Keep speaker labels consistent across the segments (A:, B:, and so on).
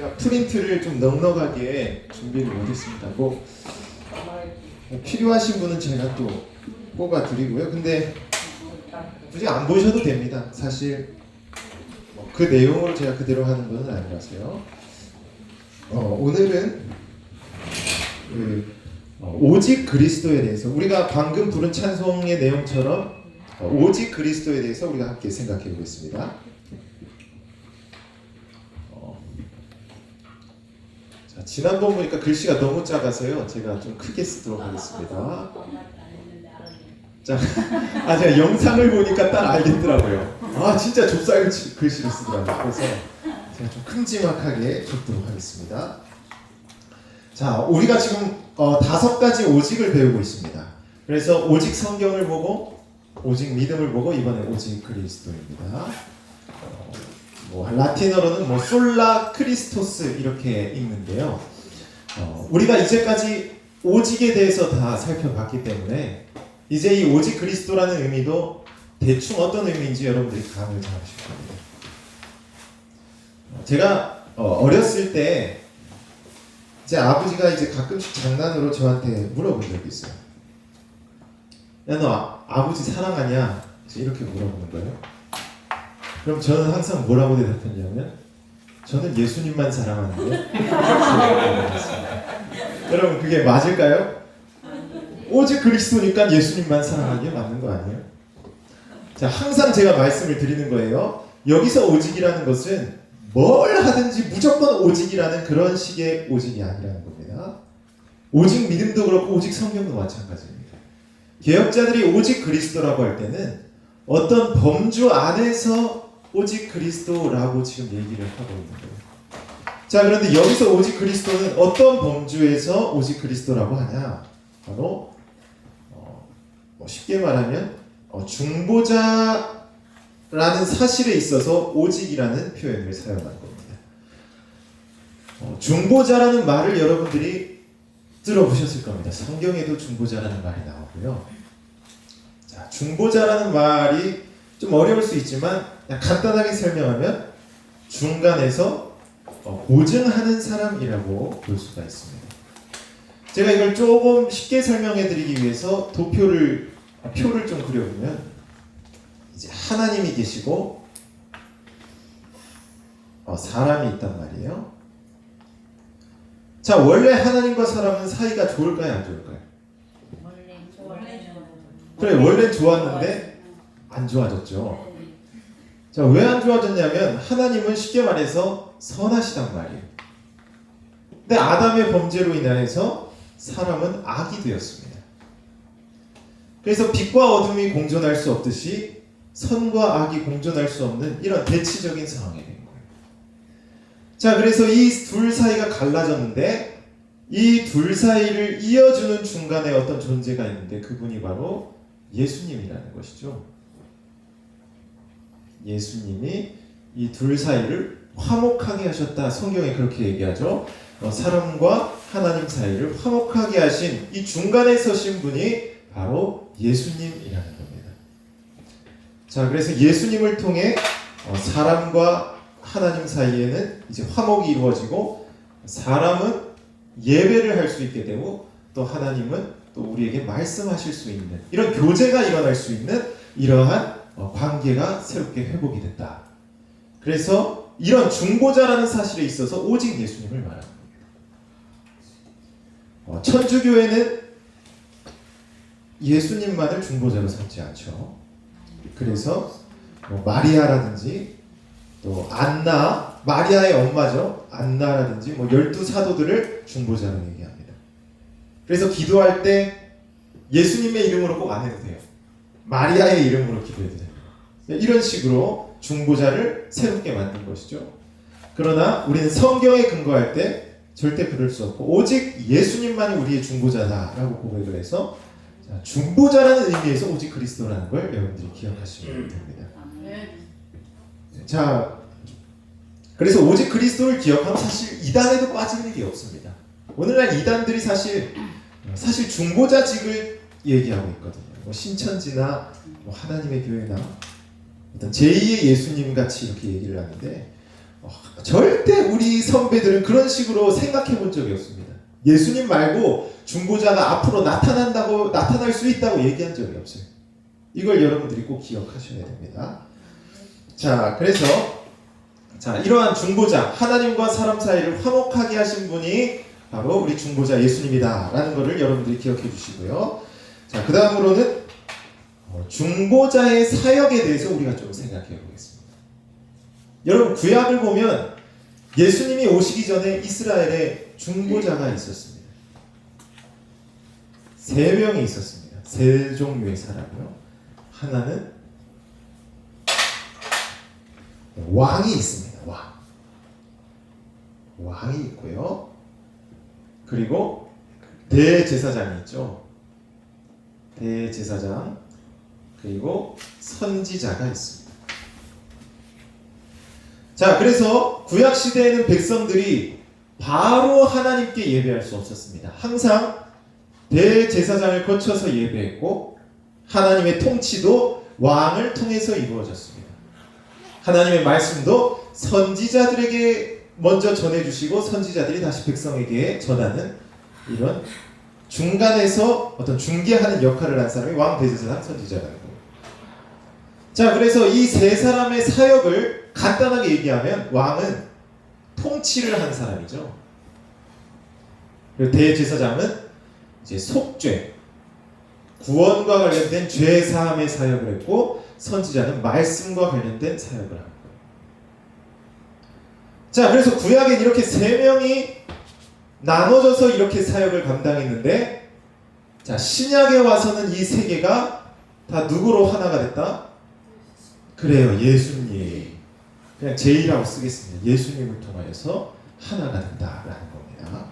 A: 제가 프린트를 좀 넉넉하게 준비를 못했습니다. 뭐 필요하신 분은 제가 또 뽑아 드리고요. 근데 굳이 안 보셔도 됩니다. 사실 뭐 그 내용을 제가 그대로 하는 것은 아니라서요. 어, 오늘은 그, 어, 오직 그리스도에 대해서 우리가 방금 부른 찬송의 내용처럼 어, 오직 그리스도에 대해서 우리가 함께 생각해 보겠습니다. 자, 지난번 보니까 글씨가 너무 작아서요. 제가 좀 크게 쓰도록 하겠습니다. 자, 아 제가 영상을 보니까 딱 알겠더라고요. 아 진짜 좁쌀 글씨- 글씨를 쓰더라고요. 그래서 제가 좀 큼지막하게 적도록 하겠습니다. 자, 우리가 지금 어, 다섯 가지 오직을 배우고 있습니다. 그래서 오직 성경을 보고 오직 믿음을 보고 이번에 오직 그리스도입니다. 어, 뭐 라틴어로는 뭐 솔라 크리스토스 이렇게 읽는데요. 어, 우리가 이제까지 오직에 대해서 다 살펴봤기 때문에 이제 이 오직 그리스도라는 의미도 대충 어떤 의미인지 여러분들이 감을 잡으실 겁니다. 어, 제가 어, 어렸을 때 제 아버지가 이제 가끔씩 장난으로 저한테 물어본 적이 있어요. 야 너 아, 아버지 사랑하냐? 이렇게 물어보는 거예요. 그럼 저는 항상 뭐라고 대답했냐면 저는 예수님만 사랑하는데 여러분 그게 맞을까요? 오직 그리스도니까 예수님만 사랑하는 게 맞는 거 아니에요? 자 항상 제가 말씀을 드리는 거예요. 여기서 오직이라는 것은 뭘 하든지 무조건 오직이라는 그런 식의 오직이 아니라는 겁니다. 오직 믿음도 그렇고 오직 성경도 마찬가지입니다. 개혁자들이 오직 그리스도라고 할 때는 어떤 범주 안에서 오직 그리스도라고 지금 얘기를 하고 있는 거예요. 자, 그런데 여기서 오직 그리스도는 어떤 범주에서 오직 그리스도라고 하냐? 바로 어, 뭐 쉽게 말하면 어, 중보자라는 사실에 있어서 오직이라는 표현을 사용한 겁니다. 어, 중보자라는 말을 여러분들이 들어보셨을 겁니다. 성경에도 중보자라는 말이 나오고요. 자, 중보자라는 말이 좀 어려울 수 있지만 간단하게 설명하면 중간에서 어, 보증하는 사람이라고 볼 수가 있습니다. 제가 이걸 조금 쉽게 설명해 드리기 위해서 도표를 아, 표를 좀 그려보면 이제 하나님이 계시고 어, 사람이 있단 말이에요. 자 원래 하나님과 사람은 사이가 좋을까요 안 좋을까요? 그래 원래 좋았는데 안 좋아졌죠. 자, 왜 안 좋아졌냐면 하나님은 쉽게 말해서 선하시단 말이에요. 근데 아담의 범죄로 인하여서 사람은 악이 되었습니다. 그래서 빛과 어둠이 공존할 수 없듯이 선과 악이 공존할 수 없는 이런 대치적인 상황이 된 거예요. 자, 그래서 이 둘 사이가 갈라졌는데 이 둘 사이를 이어주는 중간에 어떤 존재가 있는데 그분이 바로 예수님이라는 것이죠. 예수님이 이 둘 사이를 화목하게 하셨다. 성경에 그렇게 얘기하죠. 어, 사람과 하나님 사이를 화목하게 하신 이 중간에 서신 분이 바로 예수님이라는 겁니다. 자, 그래서 예수님을 통해 어, 사람과 하나님 사이에는 이제 화목이 이루어지고 사람은 예배를 할 수 있게 되고 또 하나님은 또 우리에게 말씀하실 수 있는 이런 교제가 일어날 수 있는 이러한 어, 관계가 새롭게 회복이 됐다. 그래서 이런 중보자라는 사실에 있어서 오직 예수님을 말합니다. 어, 천주교회는 예수님만을 중보자로 삼지 않죠. 그래서 뭐 마리아라든지 또 안나, 마리아의 엄마죠. 안나라든지 뭐 열두 사도들을 중보자로 얘기합니다. 그래서 기도할 때 예수님의 이름으로 꼭 안 해도 돼요. 마리아의 이름으로 기도해도 돼요. 이런 식으로 중보자를 새롭게 만든 것이죠. 그러나 우리는 성경에 근거할 때 절대 그럴 수 없고 오직 예수님만이 우리의 중보자다라고 고백을 해서 자, 중보자라는 의미에서 오직 그리스도라는 걸 여러분들이 기억하시면 됩니다. 자, 그래서 오직 그리스도를 기억하면 사실 이단에도 빠질 일이 없습니다. 오늘날 이단들이 사실 사실 중보자직을 얘기하고 있거든요. 뭐 신천지나 뭐 하나님의 교회나 어떤 제2의 예수님 같이 이렇게 얘기를 하는데 어, 절대 우리 선배들은 그런 식으로 생각해 본 적이 없습니다. 예수님 말고 중보자가 앞으로 나타난다고 나타날 수 있다고 얘기한 적이 없어요. 이걸 여러분들이 꼭 기억하셔야 됩니다. 자, 그래서 자 이러한 중보자 하나님과 사람 사이를 화목하게 하신 분이 바로 우리 중보자 예수님이다라는 것을 여러분들이 기억해 주시고요. 자, 그 다음으로는 어, 중보자의 사역에 대해서 우리가 좀 생각해 보겠습니다. 여러분 구약을 보면 예수님이 오시기 전에 이스라엘에 중보자가 있었습니다. 세 명이 있었습니다. 세 종류의 사람이요. 하나는 왕이 있습니다. 왕. 왕이 있고요. 그리고 대제사장이 있죠. 대제사장 그리고 선지자가 있습니다. 자, 그래서 구약 시대에는 백성들이 바로 하나님께 예배할 수 없었습니다. 항상 대제사장을 거쳐서 예배했고 하나님의 통치도 왕을 통해서 이루어졌습니다. 하나님의 말씀도 선지자들에게 먼저 전해주시고 선지자들이 다시 백성에게 전하는 이런 중간에서 어떤 중개하는 역할을 한 사람이 왕 대제사장 선지자라는 거예요. 자, 그래서 이 세 사람의 사역을 간단하게 얘기하면 왕은 통치를 한 사람이죠. 그리고 대제사장은 이제 속죄, 구원과 관련된 죄 사함의 사역을 했고 선지자는 말씀과 관련된 사역을 한 거예요. 자, 그래서 구약엔 이렇게 세 명이 나눠져서 이렇게 사역을 감당했는데 자, 신약에 와서는 이 세 개가 다 누구로 하나가 됐다? 그래요. 예수님. 그냥 제이라고 쓰겠습니다. 예수님을 통하여서 하나가 된다라는 겁니다.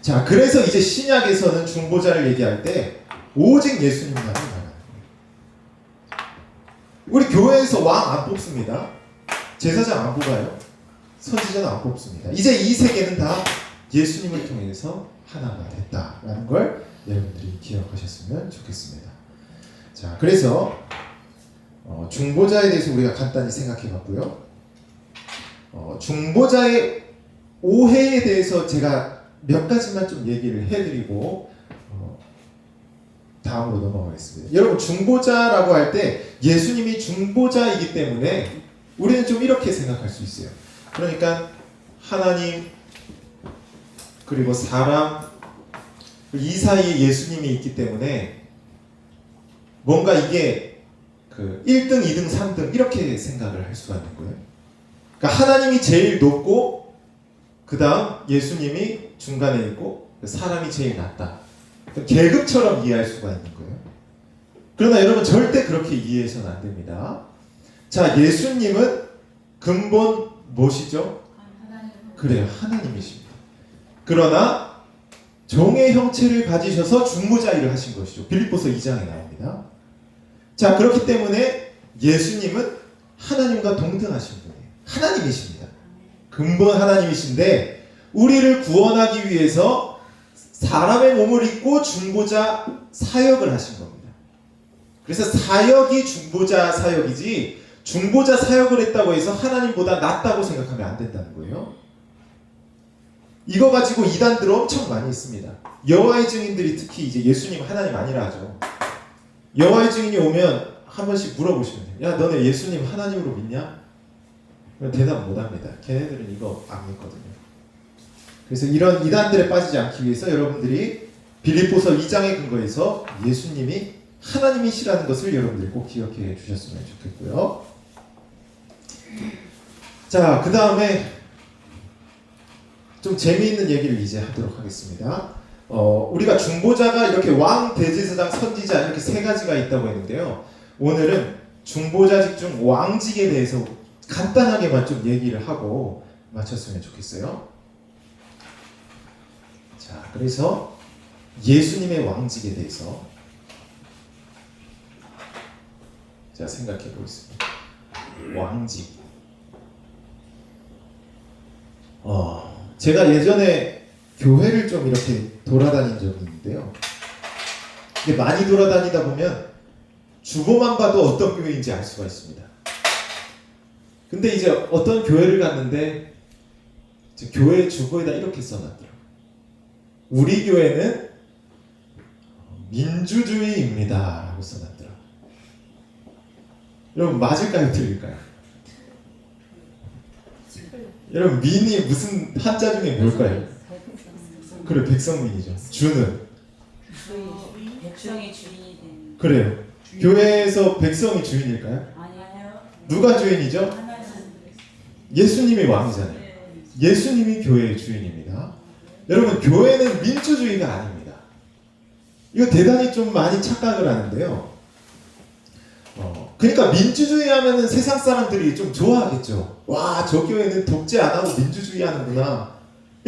A: 자, 그래서 이제 신약에서는 중보자를 얘기할 때 오직 예수님만을 거예요. 우리 교회에서 왕 안 뽑습니다. 제사장 안 뽑아요. 선지자는 안 뽑습니다. 이제 이 세계는 다 예수님을 통해서 하나가 됐다라는 걸 여러분들이 기억하셨으면 좋겠습니다. 자, 그래서 어, 중보자에 대해서 우리가 간단히 생각해 봤고요. 어, 중보자의 오해에 대해서 제가 몇 가지만 좀 얘기를 해드리고 어, 다음으로 넘어가겠습니다. 여러분 중보자라고 할 때 예수님이 중보자이기 때문에 우리는 좀 이렇게 생각할 수 있어요. 그러니까 하나님 그리고 사람 이 사이에 예수님이 있기 때문에 뭔가 이게 그 1등, 2등, 3등 이렇게 생각을 할 수가 있는 거예요. 그러니까 하나님이 제일 높고 그 다음 예수님이 중간에 있고 사람이 제일 낮다. 계급처럼 이해할 수가 있는 거예요. 그러나 여러분 절대 그렇게 이해해서는 안 됩니다. 자, 예수님은 근본 무엇이죠? 그래요, 하나님이십니다. 그러나 종의 형체를 가지셔서 중보자 일을 하신 것이죠. 빌립보서 2장에 나옵니다. 자, 그렇기 때문에 예수님은 하나님과 동등하신 분이에요. 하나님이십니다. 근본 하나님이신데 우리를 구원하기 위해서 사람의 몸을 입고 중보자 사역을 하신 겁니다. 그래서 사역이 중보자 사역이지 중보자 사역을 했다고 해서 하나님보다 낫다고 생각하면 안 된다는 거예요. 이거 가지고 이단들 엄청 많이 있습니다. 여호와의 증인들이 특히 이제 예수님 하나님 아니라 하죠. 여호와의 증인이 오면 한 번씩 물어보시면 돼요. 야, 너네 예수님 하나님으로 믿냐? 대답 못 합니다. 걔네들은 이거 안 믿거든요. 그래서 이런 이단들에 빠지지 않기 위해서 여러분들이 빌립보서 2장의 근거에서 예수님이 하나님이시라는 것을 여러분들이 꼭 기억해 주셨으면 좋겠고요. 자, 그 다음에 좀 재미있는 얘기를 이제 하도록 하겠습니다. 어, 우리가 중보자가 이렇게 왕, 대제사장, 선지자 이렇게 세 가지가 있다고 했는데요. 오늘은 중보자직 중 왕직에 대해서 간단하게만 좀 얘기를 하고 마쳤으면 좋겠어요. 자, 그래서 예수님의 왕직에 대해서 자 생각해 보겠습니다. 왕직. 어, 제가 예전에 교회를 좀 이렇게 돌아다닌 적이 있는데요. 이게 많이 돌아다니다 보면 주보만 봐도 어떤 교회인지 알 수가 있습니다. 근데 이제 어떤 교회를 갔는데 교회 주보에다 이렇게 써놨더라고요. 우리 교회는 민주주의입니다. 라고 써놨더라고요. 여러분 맞을까요? 틀릴까요? 여러분 민이 무슨 한자 중에 뭘까요? 그래 백성민이죠. 주는
B: 백성의 주인이 된
A: 그래요. 교회에서 백성이 주인일까요?
B: 아니요
A: 누가 주인이죠? 예수님이 왕이잖아요. 예수님이 교회의 주인입니다. 여러분 교회는 민주주의가 아닙니다. 이거 대단히 좀 많이 착각을 하는데요. 어, 그러니까 민주주의 하면은 세상 사람들이 좀 좋아하겠죠. 와, 저 교회는 독재 안 하고 민주주의 하는구나.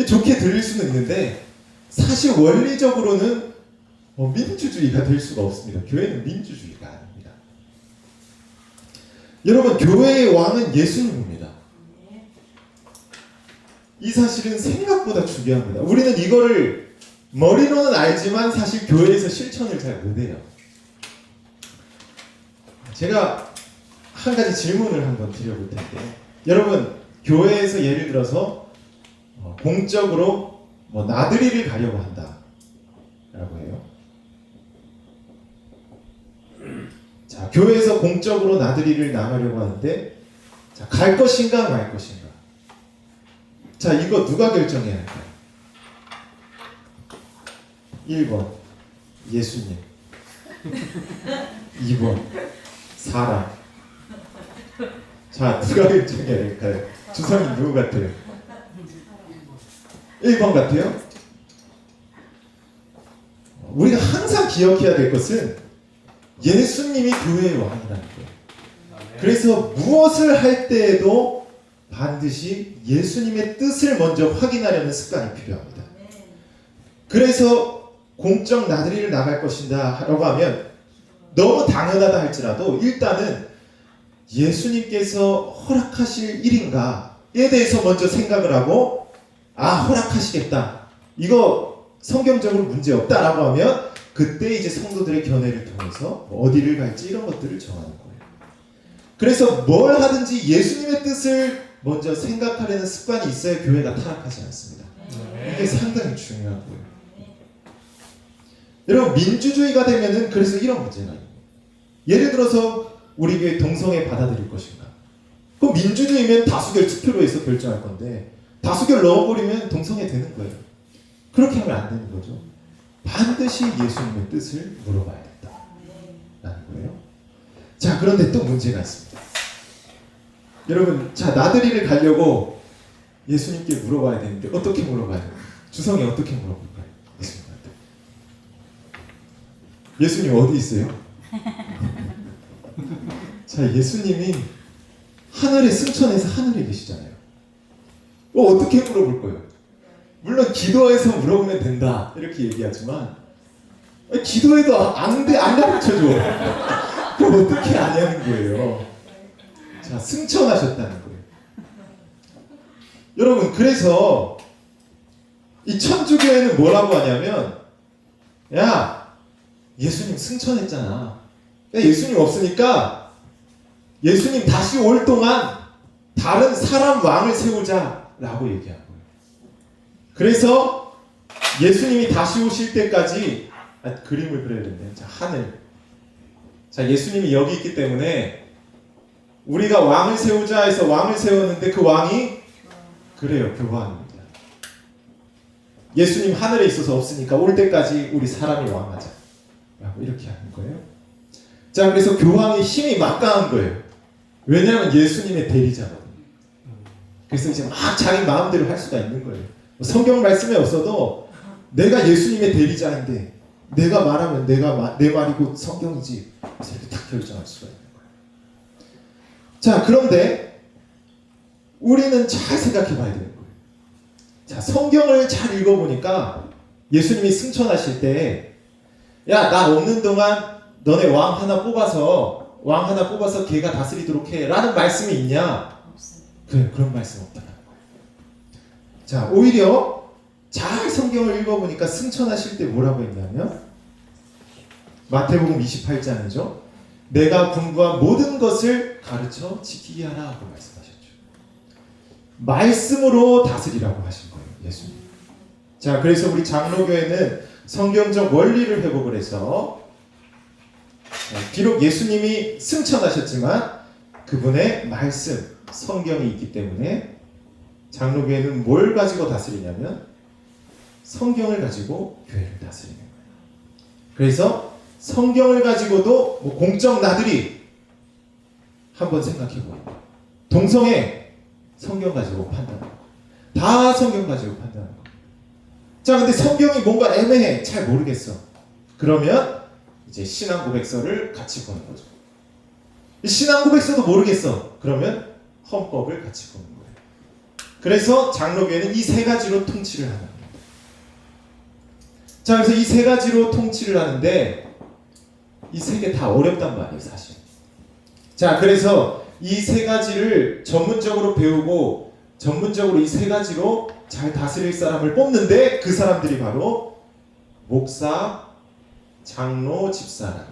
A: 좋게 들릴 수는 있는데 사실 원리적으로는 어, 민주주의가 될 수가 없습니다. 교회는 민주주의가 아닙니다. 여러분 교회의 왕은 예수님입니다. 이 사실은 생각보다 중요합니다. 우리는 이거를 머리로는 알지만 사실 교회에서 실천을 잘 못해요. 제가 한 가지 질문을 한번 드려볼 텐데, 여러분 교회에서 예를 들어서 어, 공적으로 뭐 나들이를 가려고 한다라고 해요. 자 교회에서 공적으로 나들이를 나가려고 하는데, 자 갈 것인가 말 것인가. 자, 이거 누가 결정해야 할까요? 1번 예수님 2번 사람 자, 누가 결정해야 할까요? 주성이 누구 같아요? 1번 같아요? 우리가 항상 기억해야 될 것은 예수님이 교회의 왕이라는 거예요. 그래서 무엇을 할 때에도 반드시 예수님의 뜻을 먼저 확인하려는 습관이 필요합니다. 그래서 공적 나들이를 나갈 것인다 라고 하면 너무 당연하다 할지라도 일단은 예수님께서 허락하실 일인가에 대해서 먼저 생각을 하고 아 허락하시겠다 이거 성경적으로 문제 없다라고 하면 그때 이제 성도들의 견해를 통해서 어디를 갈지 이런 것들을 정하는 거예요. 그래서 뭘 하든지 예수님의 뜻을 먼저 생각하려는 습관이 있어야 교회가 타락하지 않습니다. 이게 상당히 중요하고요. 여러분 민주주의가 되면은 그래서 이런 문제가 있는 거예요. 예를 들어서 우리 교회 동성애 받아들일 것인가? 그럼 민주주의면 다수결 투표로 해서 결정할 건데 다수결 넣어버리면 동성애 되는 거예요. 그렇게 하면 안 되는 거죠. 반드시 예수님의 뜻을 물어봐야 된다라는 거예요. 자 그런데 또 문제가 있습니다. 여러분 자 나들이를 가려고 예수님께 물어봐야 되는데 어떻게 물어봐요? 주성이 어떻게 물어볼까요? 예수님한테. 예수님 어디 있어요? 자 예수님이 하늘의 승천에서 하늘에 계시잖아요. 어, 어떻게 물어볼 거예요? 물론 기도해서 물어보면 된다 이렇게 얘기하지만 기도해도 안돼 안 가르쳐줘. 그럼 어떻게 아냐는 거예요. 자 승천하셨다는 거예요. 여러분 그래서 이 천주교회는 뭐라고 하냐면 야 예수님 승천했잖아. 야, 예수님 없으니까 예수님 다시 올 동안 다른 사람 왕을 세우자라고 얘기한 거예요. 그래서 예수님이 다시 오실 때까지 아, 그림을 그려야 된대요. 자, 하늘. 자, 예수님이 여기 있기 때문에 우리가 왕을 세우자 해서 왕을 세웠는데 그 왕이 그래요. 교황입니다. 예수님 하늘에 있어서 없으니까 올 때까지 우리 사람이 왕하자. 라고 이렇게 하는 거예요. 자, 그래서 교황의 힘이 막강한 거예요. 왜냐하면 예수님의 대리자거든요. 그래서 이제 막 자기 마음대로 할 수가 있는 거예요. 뭐 성경 말씀에 없어도 내가 예수님의 대리자인데 내가 말하면 내가 마- 내 말이고 성경이지. 이렇게 딱 결정할 수가 있는 거예요. 자, 그런데 우리는 잘 생각해 봐야 되는 거예요. 자, 성경을 잘 읽어보니까 예수님이 승천하실 때, 야, 나 없는 동안 너네 왕 하나 뽑아서, 왕 하나 뽑아서 걔가 다스리도록 해. 라는 말씀이 있냐? 그래, 그런 말씀 없다는 거예요. 자, 오히려 잘 성경을 읽어보니까 승천하실 때 뭐라고 했냐면, 마태복음 28장이죠. 내가 공부한 모든 것을 가르쳐 지키게 하라 하고 말씀하셨죠. 말씀으로 다스리라고 하신 거예요. 예수님. 자, 그래서 우리 장로교회는 성경적 원리를 회복을 해서 어, 비록 예수님이 승천하셨지만 그분의 말씀, 성경이 있기 때문에 장로교회는 뭘 가지고 다스리냐면 성경을 가지고 교회를 다스리는 거예요. 그래서 성경을 가지고도 뭐 공적 나들이 한번 생각해 보고 동성애 성경 가지고 판단하고 다 성경 가지고 판단하고 자 근데 성경이 뭔가 애매해. 잘 모르겠어. 그러면 이제 신앙 고백서를 같이 보는 거죠. 신앙 고백서도 모르겠어. 그러면 헌법을 같이 보는 거예요. 그래서 장로교회는 이 세 가지로 통치를 하는 겁니다 자 그래서 이 세 가지로 통치를 하는데 이 세 개 다 어렵단 말이에요 사실. 자 그래서 이 세 가지를 전문적으로 배우고 전문적으로 이 세 가지로 잘 다스릴 사람을 뽑는데 그 사람들이 바로 목사, 장로, 거예요.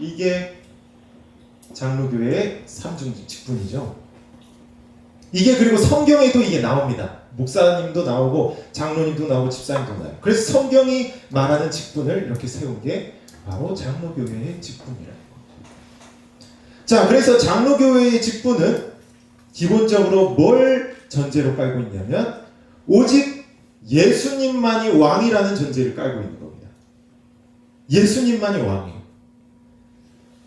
A: 이게 장로교회의 삼중 직분이죠. 이게 그리고 성경에도 이게 나옵니다. 목사님도 나오고 장로님도 나오고 집사님도 나와요. 그래서 성경이 말하는 직분을 이렇게 세운 게 바로 장로교회의 직분이라는 거예요. 자, 그래서 장로교회의 직분은 기본적으로 뭘 전제로 깔고 있냐면 오직 예수님만이 왕이라는 전제를 깔고 있는 겁니다. 예수님만이 왕이에요.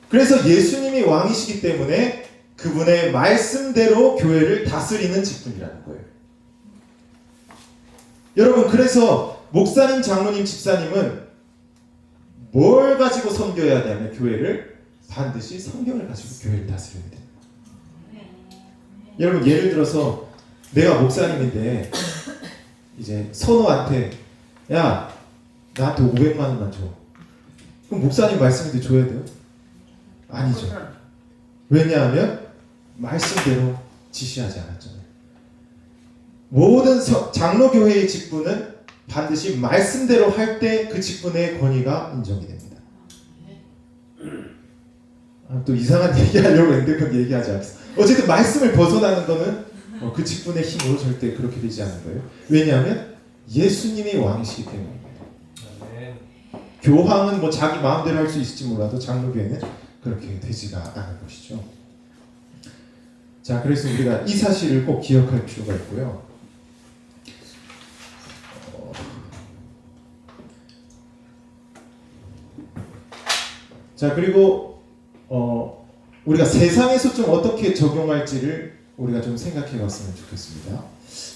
A: 그래서 예수님이 왕이시기 때문에 그분의 말씀대로 교회를 다스리는 직분이라는 거예요. 여러분, 그래서 목사님, 장로님, 집사님은 뭘 가지고 섬겨야 하냐면 교회를 반드시 성경을 가지고 교회를 다스려야 돼요. 여러분 예를 들어서 내가 목사님인데 이제 선호한테 야 나한테 500만 원만 줘. 그럼 목사님 말씀인데 줘야 돼요? 아니죠. 왜냐하면 말씀대로 지시하지 않았잖아요. 모든 서- 장로교회의 직분은 반드시 말씀대로 할 때 그 직분의 권위가 인정이 됩니다. 아, 또 이상한 얘기하려고 그건 얘기하지 않겠습니다. 어쨌든 말씀을 벗어나는 거는 어, 그 직분의 힘으로 절대 그렇게 되지 않는 거예요. 왜냐하면 예수님이 왕이시기 때문입니다. 교황은 뭐 자기 마음대로 할 수 있을지 몰라도 장로교회는 그렇게 되지가 않은 것이죠. 자, 그래서 우리가 이 사실을 꼭 기억할 필요가 있고요. 어, 자, 그리고 어, 우리가 세상에서 좀 어떻게 적용할지를 우리가 좀 생각해 봤으면 좋겠습니다.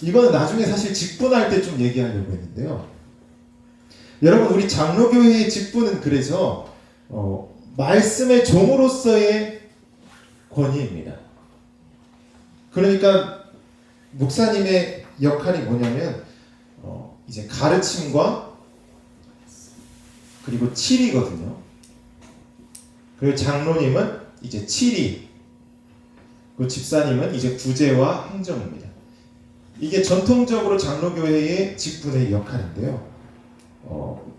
A: 이거는 나중에 사실 직분할 때 좀 얘기하려고 했는데요. 여러분, 우리 장로교회의 직분은 그래서 어, 말씀의 종으로서의 권위입니다. 그러니까 목사님의 역할이 뭐냐면 어, 이제 가르침과 그리고 칠이거든요. 그리고 장로님은 이제 칠이, 그 집사님은 이제 구제와 행정입니다. 이게 전통적으로 장로교회의 직분의 역할인데요. 어,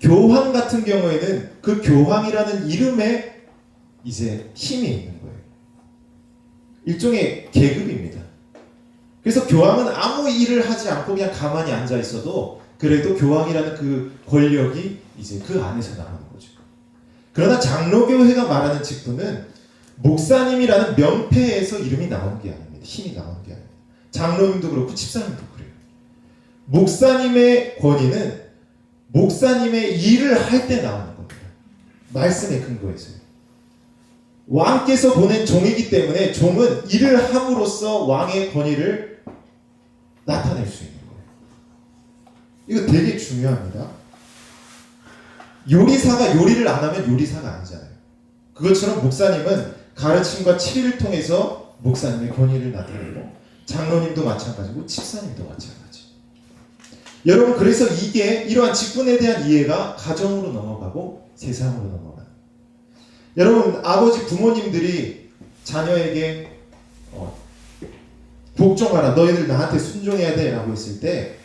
A: 교황 같은 경우에는 그 교황이라는 이름에 이제 힘이 있는 거예요. 일종의 계급입니다. 그래서 교황은 아무 일을 하지 않고 그냥 가만히 앉아 있어도 그래도 교황이라는 그 권력이 이제 그 안에서 거죠. 그러나 장로교회가 말하는 직분은 목사님이라는 명패에서 이름이 나오는 게 아닙니다. 힘이 나오는 게 아닙니다. 장로님도 그렇고 집사님도 그래요. 목사님의 권위는 목사님의 일을 할 때 나오는 겁니다. 말씀의 근거에서요. 왕께서 보낸 종이기 때문에 종은 일을 함으로써 왕의 권위를 나타낼 수 있는 거예요. 이거 되게 중요합니다. 요리사가 요리를 안 하면 요리사가 아니잖아요. 그것처럼 목사님은 가르침과 치리를 통해서 목사님의 권위를 나타내고 장로님도 마찬가지고 집사님도 마찬가지. 여러분 그래서 이게 이러한 직분에 대한 이해가 가정으로 넘어가고 세상으로 넘어가요. 여러분 아버지 부모님들이 자녀에게 어, 복종하라 너희들 나한테 순종해야 돼라고 했을 때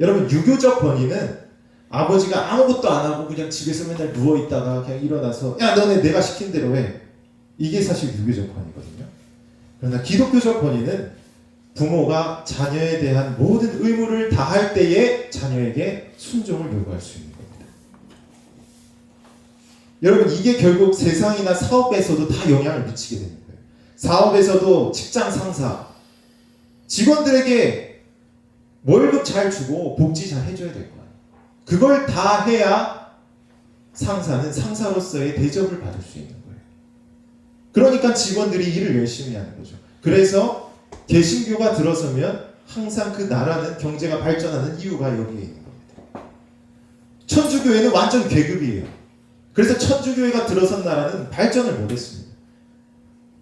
A: 여러분 유교적 권위는 아버지가 아무것도 안 하고 그냥 집에서 맨날 누워 있다가 그냥 일어나서 야 너네 내가 시킨 대로 해 이게 사실 유교적 권위거든요. 그러나 기독교적 권위는 부모가 자녀에 대한 모든 의무를 다할 때에 자녀에게 순종을 요구할 수 있는 겁니다. 여러분 이게 결국 세상이나 사업에서도 다 영향을 미치게 되는 거예요. 사업에서도 직장 상사 직원들에게 월급 잘 주고 복지 잘 해줘야 될 거예요. 그걸 다 해야 상사는 상사로서의 대접을 받을 수 있는 거예요. 그러니까 직원들이 일을 열심히 하는 거죠. 그래서 개신교가 들어서면 항상 그 나라는 경제가 발전하는 이유가 여기에 있는 겁니다. 천주교회는 완전 계급이에요. 그래서 천주교회가 들어선 나라는 발전을 못했습니다.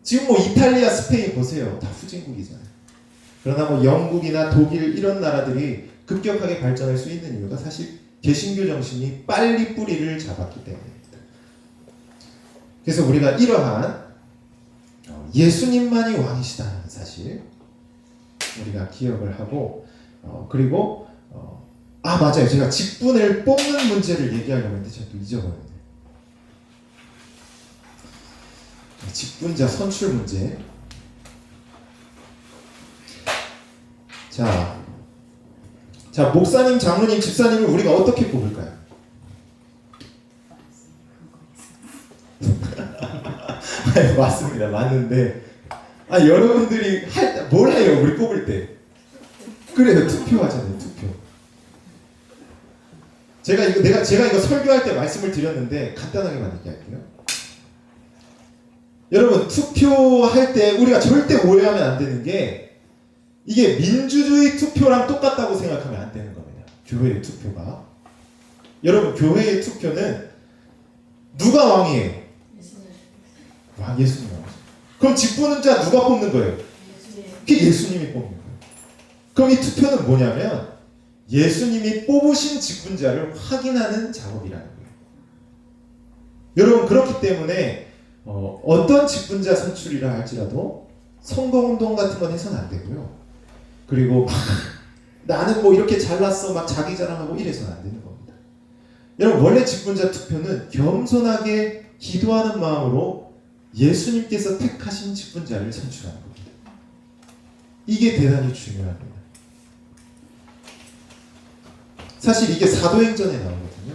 A: 지금 뭐 이탈리아, 스페인 보세요. 다 후진국이잖아요. 그러나 뭐 영국이나 독일 이런 나라들이 급격하게 발전할 수 있는 이유가 사실 개신교 정신이 빨리 뿌리를 잡았기 때문입니다. 그래서 우리가 이러한 어, 예수님만이 왕이시다는 사실 우리가 기억을 하고 어, 그리고 어, 아 맞아요 제가 직분을 뽑는 문제를 얘기하려고 했는데 제가 또 잊어버렸네요. 직분자 선출 문제. 자, 자 목사님, 장로님, 집사님을 우리가 어떻게 뽑을까요? 네, 맞습니다, 맞는데 아 여러분들이 할 뭘 해요? 우리 뽑을 때 그래요, 투표하잖아요, 투표. 제가 이거 내가 제가 이거 설교할 때 말씀을 드렸는데 간단하게만 얘기할게요. 여러분 투표할 때 우리가 절대 오해하면 안 되는 게 이게 민주주의 투표랑 똑같다고 생각하면 안 되는 겁니다. 교회의 투표가. 여러분 교회의 투표는 누가 왕이에요? 왕 예수님 왕. 그럼 직분은 자 누가 뽑는 거예요? 그게 예수님이 뽑는 거예요. 그럼 이 투표는 뭐냐면 예수님이 뽑으신 직분자를 확인하는 작업이라는 거예요. 여러분 그렇기 때문에 어, 어떤 직분자 선출이라 할지라도 선거운동 같은 건 해서는 안 되고요. 그리고 막 나는 뭐 이렇게 잘났어 막 자기 자랑하고 이래서는 안 되는 겁니다. 여러분 원래 직분자 투표는 겸손하게 기도하는 마음으로 예수님께서 택하신 직분자를 선출하는 겁니다. 이게 대단히 중요합니다. 사실 이게 사도행전에 나오거든요.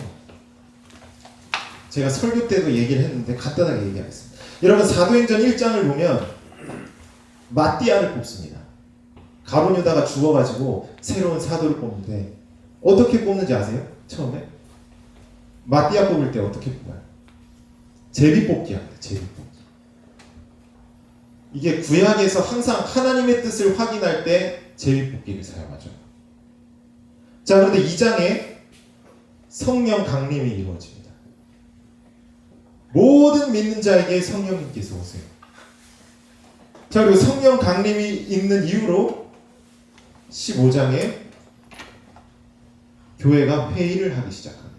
A: 제가 설교 때도 얘기를 했는데 간단하게 얘기하겠습니다. 여러분 사도행전 1장을 보면 마띠아를 뽑습니다. 가룟 유다가 죽어가지고 새로운 사도를 뽑는데 어떻게 뽑는지 아세요? 처음에 마띠아 뽑을 때 어떻게 뽑아요? 제비 뽑기 합니다. 제비 뽑기. 이게 구약에서 항상 하나님의 뜻을 확인할 때 제비 뽑기를 사용하죠. 자 그런데 2장에 성령 강림이 이루어집니다. 모든 믿는 자에게 성령님께서 오세요. 자 그리고 성령 강림이 있는 이유로 15장에 교회가 회의를 하기 시작합니다.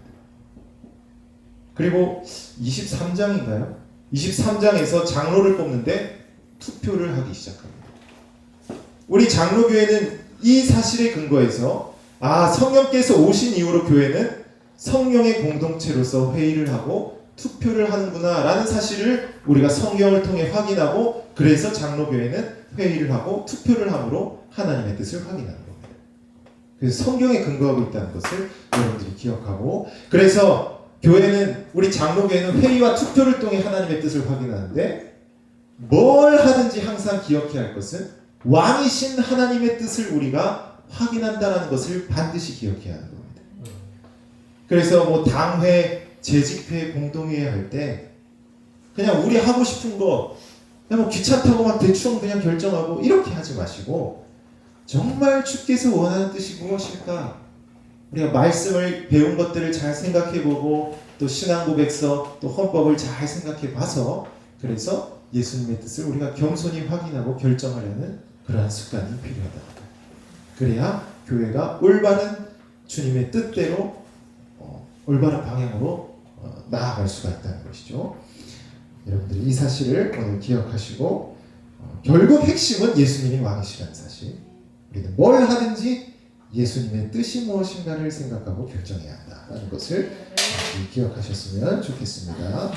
A: 그리고 23장인가요? 23장에서 장로를 뽑는데 투표를 하기 시작합니다. 우리 장로교회는 이 사실에 근거해서 아 성령께서 오신 이후로 교회는 성령의 공동체로서 회의를 하고 투표를 하는구나라는 사실을 우리가 성경을 통해 확인하고 그래서 장로교회는 회의를 하고 투표를 함으로 하나님의 뜻을 확인하는 겁니다. 그래서 성경에 근거하고 있다는 것을 여러분들이 기억하고 그래서 교회는 우리 장로교회는 회의와 투표를 통해 하나님의 뜻을 확인하는데 뭘 하든지 항상 기억해야 할 것은 왕이신 하나님의 뜻을 우리가 확인한다는 것을 반드시 기억해야 하는 겁니다. 그래서 뭐 당회, 재직회, 공동회의 할때 그냥 우리 하고 싶은 거 그냥 뭐 귀찮다고 막 대충 그냥 결정하고 이렇게 하지 마시고 정말 주께서 원하는 뜻이 무엇일까? 우리가 말씀을 배운 것들을 잘 생각해보고 또 신앙 고백서 또 헌법을 잘 생각해봐서 그래서 예수님의 뜻을 우리가 겸손히 확인하고 결정하려는 그러한 습관이 필요하다. 그래야 교회가 올바른 주님의 뜻대로 어, 올바른 방향으로 어, 나아갈 수가 있다는 것이죠. 여러분들이 이 사실을 오늘 기억하시고 어, 결국 핵심은 예수님이 왕이시라는 사실. 우리는 뭘 하든지 예수님의 뜻이 무엇인가를 생각하고 결정해야 한다는 것을 기억하셨으면 좋겠습니다.